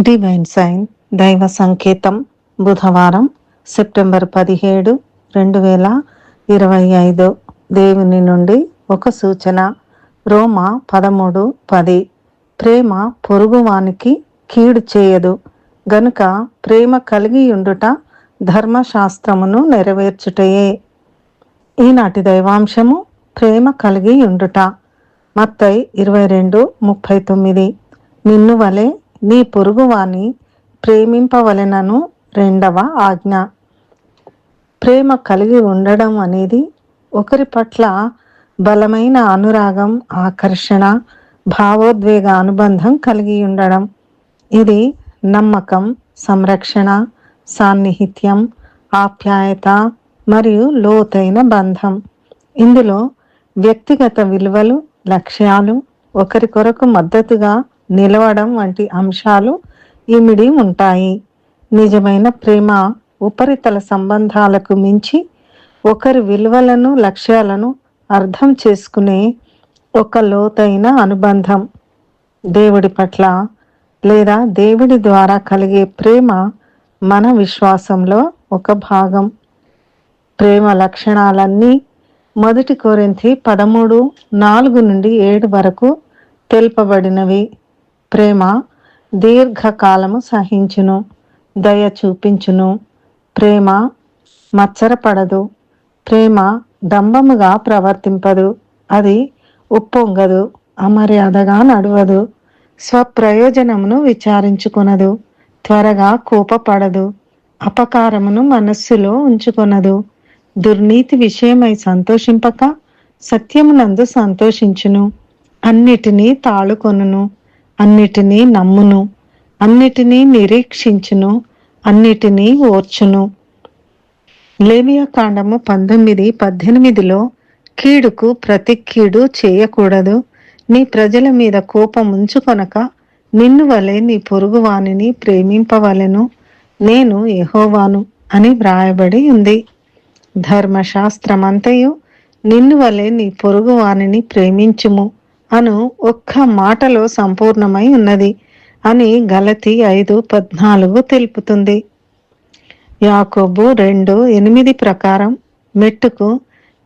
Divine sign దైవ సంకేతం బుధవారం సెప్టెంబర్ పదిహేడు రెండు వేల ఇరవై ఐదు. దేవుని నుండి ఒక సూచన. రోమా పదమూడు పది. ప్రేమ పొరుగువానికి కీడు చేయదు. గనుక ప్రేమ కలిగి ఉండుట ధర్మశాస్త్రమును నెరవేర్చుటయే. ఈనాటి దైవాంశము ప్రేమ కలిగి ఉండుట మత్తై ఇరవై రెండు ముప్పై తొమ్మిది. నిన్ను వలె నీ పొరుగువాని ప్రేమింపవలెనను రెండవ ఆజ్ఞ. ప్రేమ కలిగి ఉండడం అనేది ఒకరి పట్ల బలమైన అనురాగం ఆకర్షణ భావోద్వేగ అనుబంధం కలిగి ఉండడం. ఇది నమ్మకం సంరక్షణ సాన్నిహిత్యం ఆప్యాయత మరియు లోతైన బంధం. ఇందులో వ్యక్తిగత విలువలు లక్ష్యాలు ఒకరి కొరకు మద్దతుగా నిలవడం వంటి అంశాలు ఇమిడి ఉంటాయి. నిజమైన ప్రేమ ఉపరితల సంబంధాలకు మించి ఒకరి విలువలను లక్ష్యాలను అర్థం చేసుకునే ఒక లోతైన అనుబంధం. దేవుడి పట్ల లేదా దేవుడి ద్వారా కలిగే ప్రేమ మన విశ్వాసంలో ఒక భాగం. ప్రేమ లక్షణాలన్నీ మొదటి కోరింతి పదమూడు నాలుగు నుండి ఏడు వరకు తెలుపబడినవి. ప్రేమ దీర్ఘకాలము సహించును దయ చూపించును. ప్రేమ మచ్చరపడదు ప్రేమ డంబముగా ప్రవర్తింపదు అది ఉప్పొంగదు అమర్యాదగా నడవదు. స్వప్రయోజనమును విచారించుకొనదు త్వరగా కోపపడదు అపకారమును మనస్సులో ఉంచుకొనదు. దుర్నీతి విషయమై సంతోషింపక సత్యమునందు సంతోషించును అన్నిటినీ తాళుకొనును. అన్నిటినీ నమ్మును అన్నిటినీ నిరీక్షించును అన్నిటినీ ఓర్చును. లేవియా కాండము పంతొమ్మిది పద్దెనిమిదిలో కీడుకు ప్రతి కీడు చేయకూడదు. నీ ప్రజల మీద కోపం ఉంచుకొనక నిన్ను వలె నీ పొరుగువానిని ప్రేమింపవలెను. నేను ఎహోవాను అని వ్రాయబడి ఉంది. ధర్మశాస్త్రమంతయు నిన్ను వలె నీ పొరుగువానిని ప్రేమించుము. అను ఒక్క మాటలో సంపూర్ణమై ఉన్నది అని గలతి ఐదు పద్నాలుగు తెలుపుతుంది. యాకోబు రెండు ఎనిమిది ప్రకారం మెట్టుకు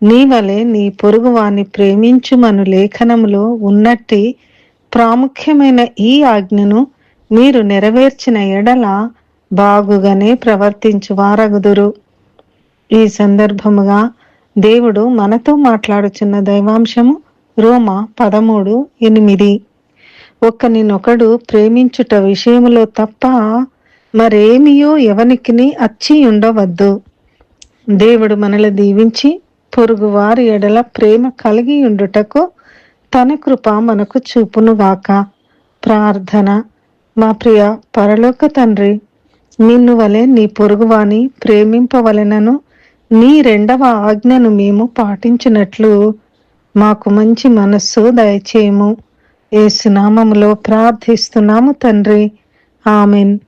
నీవలే నీ పొరుగువాన్ని ప్రేమించుమను లేఖనములో ఉన్నట్టి ప్రాముఖ్యమైన ఈ ఆజ్ఞను మీరు నెరవేర్చిన ఎడల బాగుగానే ప్రవర్తించు వారగుదురు. ఈ సందర్భముగా దేవుడు మనతో మాట్లాడుచున్న దైవాంశము రోమ పదమూడు ఎనిమిది. ఒకనినొకడు ప్రేమించుట విషయములో తప్ప మరేమియో ఎవనికిని అచ్చి ఉండవద్దు. దేవుడు మనల దీవించి పొరుగువారి ఎడల ప్రేమ కలిగి ఉండుటకు తన కృప మనకు చూపునుగాక. ప్రార్థన. మా ప్రియ పరలోక తండ్రి నిన్ను వలె నీ పొరుగువాని ప్రేమింపవలెనను నీ రెండవ ఆజ్ఞను మేము పాటించినట్లు మాకు మంచి మనస్సు దయచేయము. ఏసునామములో ప్రార్థిస్తున్నాము తండ్రి. ఆమెన్.